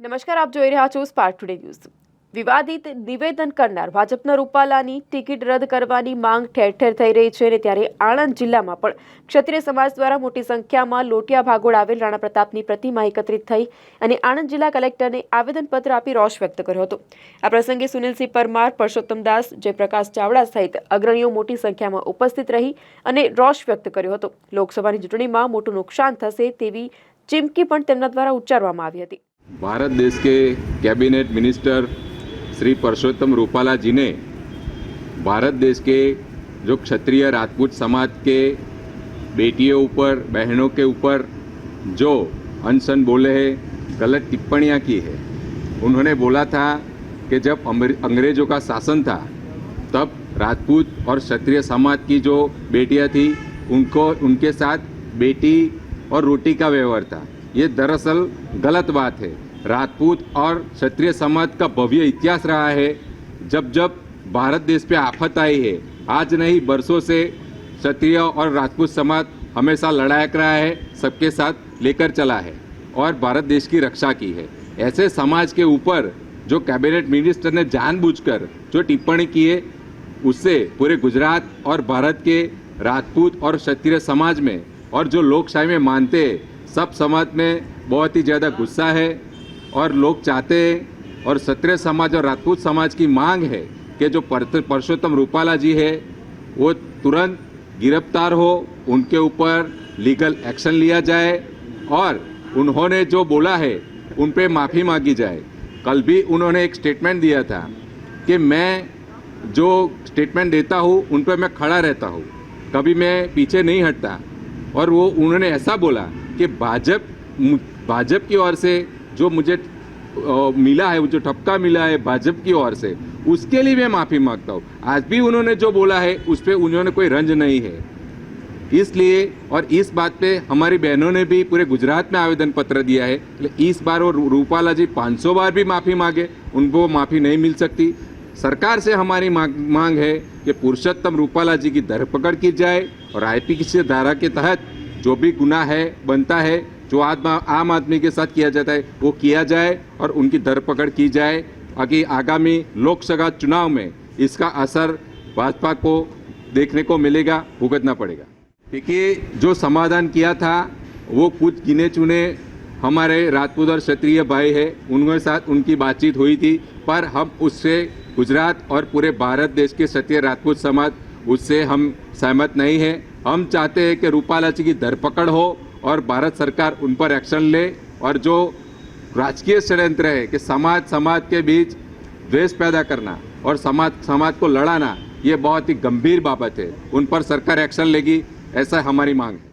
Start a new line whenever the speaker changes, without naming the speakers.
નમસ્કાર, આપ જોઈ રહ્યા છો સ્પાર્ક ટુડે ન્યૂઝ વિવાદિત નિવેદન કરનાર ભાજપના રૂપાલાની ટિકિટ રદ કરવાની માંગ ઠેર ઠેર થઈ રહી છે અને ત્યારે આણંદ જિલ્લામાં પણ ક્ષત્રિય સમાજ દ્વારા મોટી સંખ્યામાં લોટિયા ભાગોળ આવેલ રાણા પ્રતાપની પ્રતિમા એકત્રિત થઈ અને આણંદ જિલ્લા કલેક્ટરને આવેદનપત્ર આપી રોષ વ્યક્ત કર્યો હતો. આ પ્રસંગે સુનિલસિંહ પરમાર, પરસોત્તમ દાસ, જયપ્રકાશ ચાવડા સહિત અગ્રણીઓ મોટી સંખ્યામાં ઉપસ્થિત રહી અને રોષ વ્યક્ત કર્યો હતો. લોકસભાની ચૂંટણીમાં મોટું નુકસાન થશે તેવી ચીમકી પણ તેમના દ્વારા ઉચ્ચારવામાં આવી હતી.
भारत देश के कैबिनेट मिनिस्टर श्री परसोत्तम रूपाला जी ने भारत देश के जो क्षत्रिय राजपूत समाज के बेटियों ऊपर, बहनों के ऊपर जो अनशन बोले हैं, गलत टिप्पणियाँ की है, उन्होंने बोला था कि जब अंग्रेज़ों का शासन था, तब राजपूत और क्षत्रिय समाज की जो बेटियाँ थी, उनको, उनके साथ बेटी और रोटी का व्यवहार था। ये दरअसल गलत बात है। राजपूत और क्षत्रिय समाज का भव्य इतिहास रहा है। जब जब भारत देश पे आफत आई है, आज नहीं, बरसों से क्षत्रिय और राजपूत समाज हमेशा लड़ाई रहा है, सबके साथ लेकर चला है और भारत देश की रक्षा की है। ऐसे समाज के ऊपर जो कैबिनेट मिनिस्टर ने जानबूझकर जो टिप्पणी की है, उससे पूरे गुजरात और भारत के राजपूत और क्षत्रिय समाज में और जो लोकशाही में मानते हैं सब समाज में बहुत ही ज़्यादा गुस्सा है और लोग चाहते हैं और क्षत्रिय समाज और राजपूत समाज की मांग है कि जो पर- परसोत्तम रूपाला जी है, वो तुरंत गिरफ़्तार हो, उनके ऊपर लीगल एक्शन लिया जाए और उन्होंने जो बोला है, उन पर माफ़ी मांगी जाए। कल भी उन्होंने एक स्टेटमेंट दिया था कि मैं जो स्टेटमेंट देता हूँ, उन पर मैं खड़ा रहता हूँ। कभी मैं पीछे नहीं हटता। और वो उन्होंने ऐसा बोला कि भाजप भाजप की ओर से जो मुझे मिला है जो ठपका मिला है भाजपा की ओर से, उसके लिए मैं माफ़ी माँगता हूँ। आज भी उन्होंने जो बोला है, उस पर उन्होंने कोई रंज नहीं है। इसलिए और इस बात पे हमारी बहनों ने भी पूरे गुजरात में आवेदन पत्र दिया है। इस बार वो रूपाला जी 500 बार भी माफ़ी मांगे, उनको माफ़ी नहीं मिल सकती। सरकार से हमारी मांग मांग है कि पुरुषोत्तम रूपाला जी की धरपकड़ की जाए और आईपीसी धारा के तहत जो भी गुना है, बनता है, जो आदमा, आम आदमी के साथ किया जाता है, वो किया जाए और उनकी धरपकड़ की जाए, ताकि आगामी लोकसभा चुनाव में इसका असर भाजपा को देखने को मिलेगा, भुगतना पड़ेगा। देखिए, जो समाधान किया था, वो कुछ गिने चुने हमारे राजपूत और क्षत्रिय भाई है, उनके साथ उनकी बातचीत हुई थी, पर हम उससे गुजरात और पूरे भारत देश के क्षत्रिय राजपूत समाज, उससे हम सहमत नहीं है। हम चाहते हैं कि रूपाला जी की धरपकड़ हो और भारत सरकार उन पर एक्शन ले और जो राजकीय षड्यंत्र है कि समाज समाज के बीच द्वेष पैदा करना और समाज समाज को लड़ाना, ये बहुत ही गंभीर बाबत है। उन पर सरकार एक्शन लेगी, ऐसा हमारी मांग है।